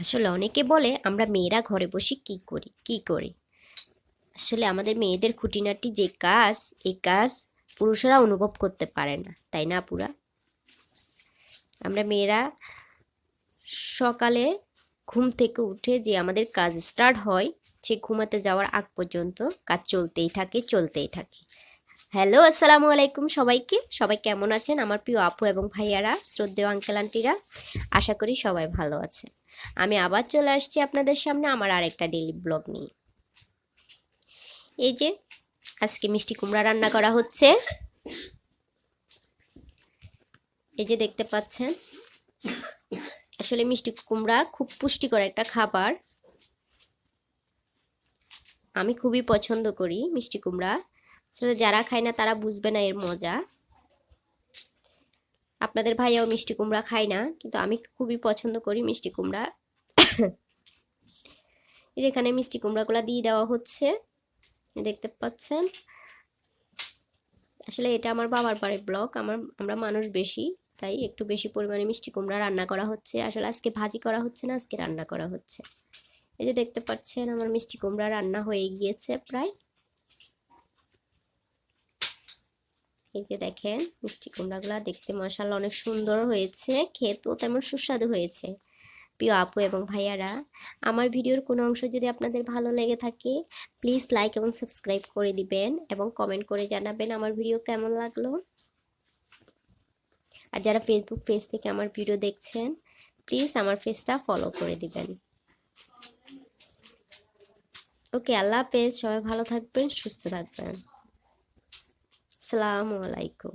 আসলে অনেকে বলে, আমরা মেয়েরা ঘরে বসে কি করি? কি করি? আসলে আমাদের মেয়েদের খুঁটিনাটি যে কাজ এই কাজ পুরুষেরা অনুভব করতে পারে না, তাই না পুরা আমরা মেয়েরা সকালে ঘুম থেকে উঠে যে আমাদের কাজ স্টার্ট হয়, সে ঘুমাতে যাওয়ার আগ পর্যন্ত কাজ চলতেই থাকে চলতেই থাকে। হ্যালো, আসসালামু আলাইকুম সবাইকে। সবাই কেমন আছেন? আমার প্রিয় আপু এবং ভাইয়ারা, শ্রদ্ধেয় আঙ্কেল আন্টিরা আশা করি সবাই ভালো আছে আমি আবার চলে আসছি আপনাদের সামনে আমার আরেকটা ডেইলি ব্লগ নিয়ে। এই যে, আজকে মিষ্টি কুমড়া রান্না করা হচ্ছে। এই যে দেখতে পাচ্ছেন, আসলে মিষ্টি কুমড়া খুব পুষ্টিকর একটা খাবার। আমি খুবই পছন্দ করি মিষ্টি কুমড়া। আসলে যারা খায় না, তারা বুঝবে না এর মজা। আপনাদের ভাইয়াও মিষ্টি কুমড়া খায় না, কিন্তু আমি খুবই পছন্দ করি মিষ্টি কুমড়া। এখানে মিষ্টি কুমড়াগুলো দিয়ে দেওয়া হচ্ছে দেখতে পাচ্ছেন। আসলে এটা আমার বাবার বাড়ির ব্লক, আমার, আমরা মানুষ বেশি, তাই একটু বেশি পরিমাণে মিষ্টি কুমড়া রান্না করা হচ্ছে। আসলে আজকে ভাজি করা হচ্ছে না, আজকে রান্না করা হচ্ছে। এই যে দেখতে পাচ্ছেন, আমার মিষ্টি কুমড়া রান্না হয়ে গিয়েছে প্রায়। এই যে দেখেন, মিষ্টি কুমড়াগুলো দেখতে মশাল অনেক সুন্দর হয়েছে, খেতেও তেমন সুস্বাদু হয়েছে। প্রিয় আপু এবং ভাইয়ারা, আমার ভিডিওর কোনো অংশ যদি আপনাদের ভালো লেগে থাকে প্লিজ লাইক এবং সাবস্ক্রাইব করে দিবেন এবং কমেন্ট করে জানাবেন আমার ভিডিও কেমন লাগল। আর যারা ফেসবুক পেজ থেকে আমার ভিডিও দেখছেন প্লিজ আমার পেজটা ফলো করে দিবেন। ওকে আল্লাহ হাফেজ, সবাই ভালো থাকবেন, সুস্থ থাকবেন। আসসালামু আলাইকুম